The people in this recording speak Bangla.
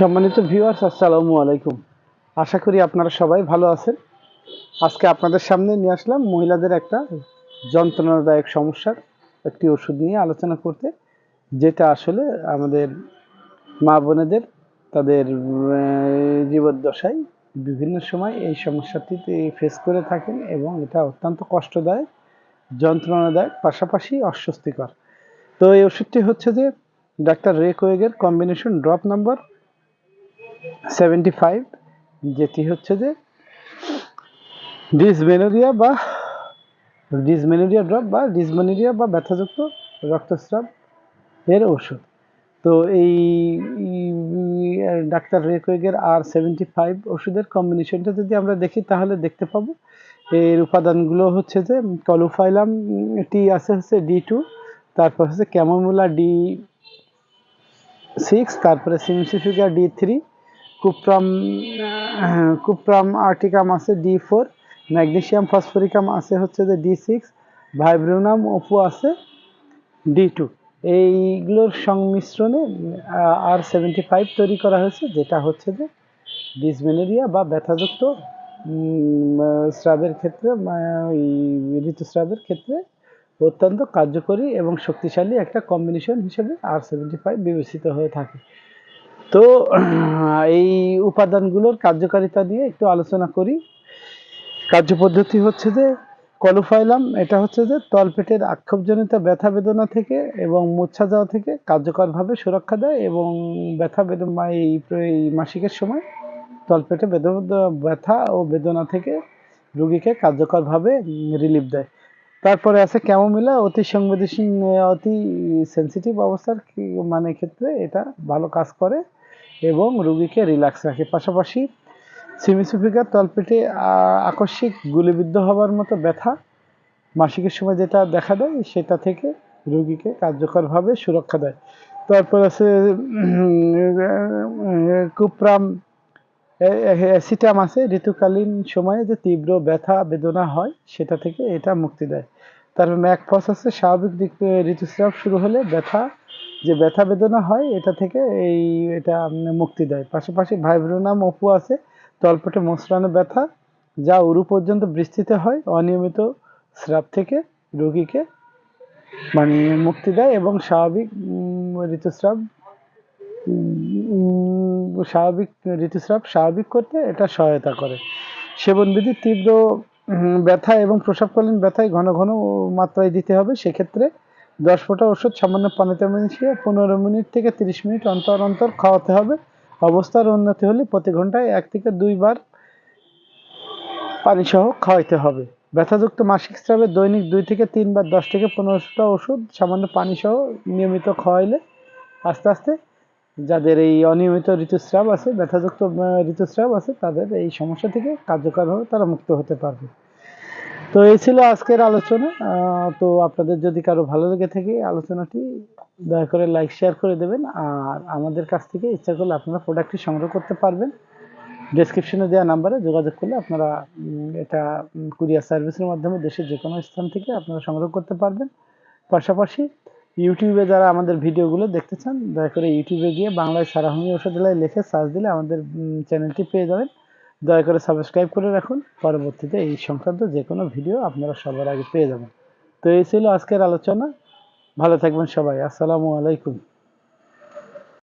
সম্মানিত ভিউয়ার্স আসসালামু আলাইকুম। আশা করি আপনারা সবাই ভালো আছেন। আজকে আপনাদের সামনে নিয়ে আসলাম মহিলাদের একটা যন্ত্রণাদায়ক সমস্যার একটি ওষুধ নিয়ে আলোচনা করতে, যেটা আসলে আমাদের মা বোনেদের, তাদের জীবদ্দশায় বিভিন্ন সময় এই সমস্যাটিতে ফেস করে থাকেন এবং এটা অত্যন্ত কষ্টদায়ক, যন্ত্রণাদায়ক, পাশাপাশি অস্বস্তিকর। তো এই ওষুধটি হচ্ছে যে ডাক্তার রে কোয়েগের combination drop number seventy five যেটি হচ্ছে যে ডিসমেনোরিয়া বা ডিসমেনোরিয়া ড্রপ বা ডিসমেনোরিয়া বা ব্যথাযুক্ত রক্তস্রাব এর ওষুধ। তো এই ডাক্তার রেকোয়েগের আর সেভেন্টি ফাইভ ওষুধের কম্বিনেশনটা যদি আমরা দেখি, তাহলে দেখতে পাবো এর উপাদানগুলো হচ্ছে যে কলোফাইলাম টি আছে হচ্ছে ডি টু তারপর হচ্ছে ক্যামোমুলা ডি সিক্স তারপরে সিমসিফিকা ডি থ্রি কুপ্রাম কুপ্রাম আর্টিকাম আছে ডি ফোর ম্যাগনেসিয়াম ফসফরিকাম আছে হচ্ছে যে ডি সিক্স ভাইব্রোনাম ওপো আছে ডি টু এইগুলোর সংমিশ্রণে আর সেভেন্টি ফাইভ তৈরি করা হয়েছে, যেটা হচ্ছে যে ডিসমেলেরিয়া বা ব্যথাযুক্ত স্রাবের ক্ষেত্রে ঋতুস্রাবের ক্ষেত্রে অত্যন্ত কার্যকরী এবং শক্তিশালী একটা কম্বিনেশন হিসেবে আর সেভেন্টি ফাইভ বিবেচিত হয়ে থাকে। তো এই উপাদানগুলোর কার্যকারিতা নিয়ে একটু আলোচনা করি। কার্যপদ্ধতি হচ্ছে যে, কলুফাইলাম, এটা হচ্ছে যে তলপেটের আক্ষেপজনিত ব্যথা বেদনা থেকে এবং মূর্ছা যাওয়া থেকে কার্যকরভাবে সুরক্ষা দেয় এবং ব্যথা বেদনা, এই মাসিকের সময় তলপেটে ব্যথা ও বেদনা থেকে রুগীকে কার্যকরভাবে রিলিফ দেয়। তারপরে আছে ক্যামোমিলা অতি সংবেদনশীল, অতি সেনসিটিভ অবস্থার মানে ক্ষেত্রে এটা ভালো কাজ করে। এবং রুগীকে রিল্যাক্স রাখে। পাশাপাশি সিমিসুফিকার তলপেটে আকস্মিক গুলিবিদ্ধ হওয়ার মতো ব্যথা মাসিকের সময় যেটা দেখা দেয়, সেটা থেকে রুগীকে কার্যকরভাবে সুরক্ষা দেয়। তারপর আছে কুপ্রাম অ্যাসিটাম আছে। ঋতুকালীন সময়ে যে তীব্র ব্যথা, বেদনা হয়, সেটা থেকে এটা মুক্তি দেয়। তারপর ম্যাকফস আছে, স্বাভাবিক ঋতু- ঋতুস্রাব শুরু হলে ব্যথা যে ব্যথা বেদনা হয়, এটা থেকে এই, এটা মুক্তি দেয়। পাশাপাশি ভাইব্রোনাম অপু আছে, তলপটে মোচড়ানো ব্যথা, যা উরু পর্যন্ত বিস্তৃত হয়, অনিয়মিত স্রাব থেকে রোগীকে মানে মুক্তি দেয় এবং স্বাভাবিক ঋতুস্রাব স্বাভাবিক ঋতুস্রাব স্বাভাবিক করতে এটা সহায়তা করে। সেবনবিধি তীব্র ব্যথা এবং প্রসবকালীন ব্যথায় ঘন ঘন মাত্রায় দিতে হবে। সেক্ষেত্রে দশ ফোঁটা ওষুধ, সামান্য পানিতে মিশিয়ে পনেরো মিনিট থেকে তিরিশ মিনিট অন্তর অন্তর খাওয়াতে হবে। অবস্থার উন্নতি হলে প্রতি ঘন্টায় এক থেকে দুইবার পানি সহ খাওয়াইতে হবে। ব্যথাযুক্ত মাসিক স্রাবে দৈনিক দুই থেকে তিনবার দশ থেকে পনেরোটা ওষুধ, সামান্য পানি সহ নিয়মিত খাওয়াইলে আস্তে আস্তে যাদের এই অনিয়মিত ঋতুস্রাব আছে, ব্যথাযুক্ত ঋতুস্রাব আছে, তাদের এই সমস্যা থেকে কার্যকরভাবে তারা মুক্ত হতে পারবে। তো এই ছিল আজকের আলোচনা। তো আপনাদের যদি কারও ভালো লেগে থাকে আলোচনাটি, দয়া করে লাইক শেয়ার করে দেবেন। আর আমাদের কাছ থেকে ইচ্ছা করলে আপনারা প্রোডাক্টটি সংগ্রহ করতে পারবেন। ডেসক্রিপশনে দেওয়া নাম্বারে যোগাযোগ করলে আপনারা এটা কুরিয়ার সার্ভিসের মাধ্যমে দেশের যে কোনো স্থান থেকে আপনারা সংগ্রহ করতে পারবেন। পাশাপাশি ইউটিউবে যারা আমাদের ভিডিওগুলো দেখতে চান, দয়া করে ইউটিউবে গিয়ে বাংলায় সারাহমি ঔষধালয় লিখে সার্চ দিলে আমাদের চ্যানেলটি পেয়ে যাবেন। দয়া করে সাবস্ক্রাইব করে রাখুন। পরবর্তীতে এই সংক্রান্ত যে কোনো ভিডিও আপনারা সবার আগে পেয়ে যাবেন। তো এই ছিল আজকের আলোচনা। ভালো থাকবেন সবাই। আসসালামু আলাইকুম।